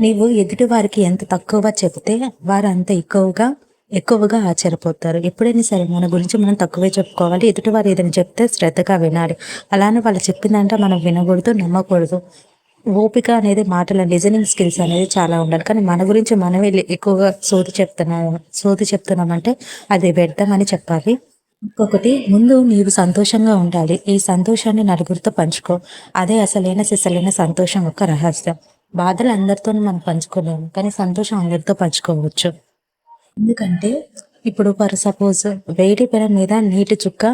నీవు ఎదుటివారికి ఎంత తక్కువగా చెబితే వారు అంత ఎక్కువగా ఎక్కువగా ఆశ్చర్యపోతారు. ఎప్పుడైనా సరే మన గురించి మనం తక్కువే చెప్పుకోవాలి. ఎదుటివారు ఏదైనా చెప్తే శ్రద్ధగా వినాలి. అలానే వాళ్ళు చెప్పిందంటే మనం వినకూడదు నమ్మకూడదు. ఓపిక అనేది మాటల లిజనింగ్ స్కిల్స్ అనేది చాలా ఉండాలి. కానీ మన గురించి మనమే ఎక్కువగా సోది చెప్తున్నాము సోది చెప్తున్నామంటే అది వ్యర్థమని చెప్పాలి. ఇంకొకటి ముందు నీవు సంతోషంగా ఉండాలి. ఈ సంతోషాన్ని నలుగురితో పంచుకో. అదే అసలైన సిసలైన సంతోషం యొక్క రహస్యం. బాధలు అందరితో మనం పంచుకోలేము. కానీ సంతోషం అందరితో పంచుకోవచ్చు. ఎందుకంటే ఇప్పుడు ఫర్ సపోజ్ వేడి పెన మీద నీటి చుక్క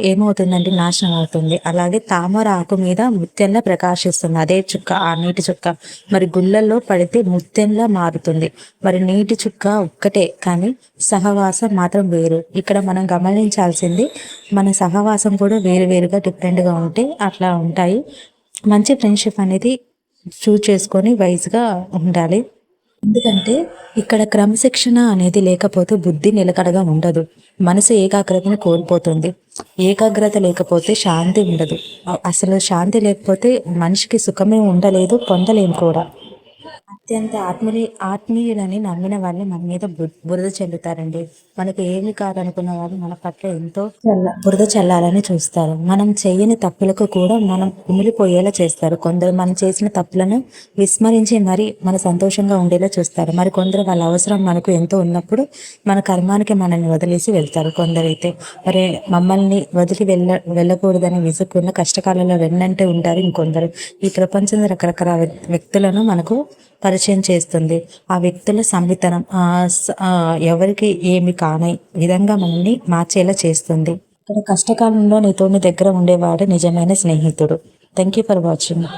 ఏమవుతుందండి నాశనం అవుతుంది. అలాగే తామర ఆకు మీద ముత్యంలా ప్రకాశిస్తుంది. అదే చుక్క ఆ నీటి చుక్క. మరి గుళ్ళల్లో పడితే ముత్యంలా మారుతుంది. మరి నీటి చుక్క ఒక్కటే కానీ సహవాసం మాత్రం వేరు. ఇక్కడ మనం గమనించాల్సింది మన సహవాసం కూడా వేరు వేరుగా డిఫరెంట్గా ఉంటే అట్లా ఉంటాయి. మంచి ఫ్రెండ్షిప్ అనేది చూజ్ చేసుకొని వైజ్గా ఉండాలి. ఎందుకంటే ఇక్కడ క్రమశిక్షణ అనేది లేకపోతే బుద్ధి నిలకడగా ఉండదు. మనసు ఏకాగ్రతను కోల్పోతుంది. ఏకాగ్రత లేకపోతే శాంతి ఉండదు. అసలు శాంతి లేకపోతే మనిషికి సుఖమే ఉండలేదు పొందలేము కూడా. అత్యంత ఆత్మీ ఆత్మీయులని నమ్మిన వాళ్ళని మన మీద బురద చెల్లుతారండి. మనకు ఏమి కాదనుకున్న వాళ్ళు మన పట్ల ఎంతో బురద చల్లాలని చూస్తారు. మనం చేయని తప్పులకు కూడా మనం ఉమిలిపోయేలా చేస్తారు. కొందరు మనం చేసిన తప్పులను విస్మరించి మరి మన సంతోషంగా ఉండేలా చూస్తారు. మరి కొందరు వాళ్ళ అవసరం మనకు ఎంతో ఉన్నప్పుడు మన కర్మానికి మనల్ని వదిలేసి వెళ్తారు కొందరైతే. మరి మమ్మల్ని వదిలి వెళ్ళ వెళ్ళకూడదని విసుక్కున్న కష్టకాలంలో వెన్నంటే ఉంటారు ఇంకొందరు. ఈ ప్రపంచంలో రకరకాల వ్యక్తులను మనకు పరిచయం చేస్తుంది. ఆ వ్యక్తుల సంవితనం ఎవరికి ఏమి కాని విధంగా మనల్ని మార్చేలా చేస్తుంది. ఇక్కడ కష్టకాలంలో నీతో నీ దగ్గర ఉండేవాడు నిజమైన స్నేహితుడు. Thank you for watching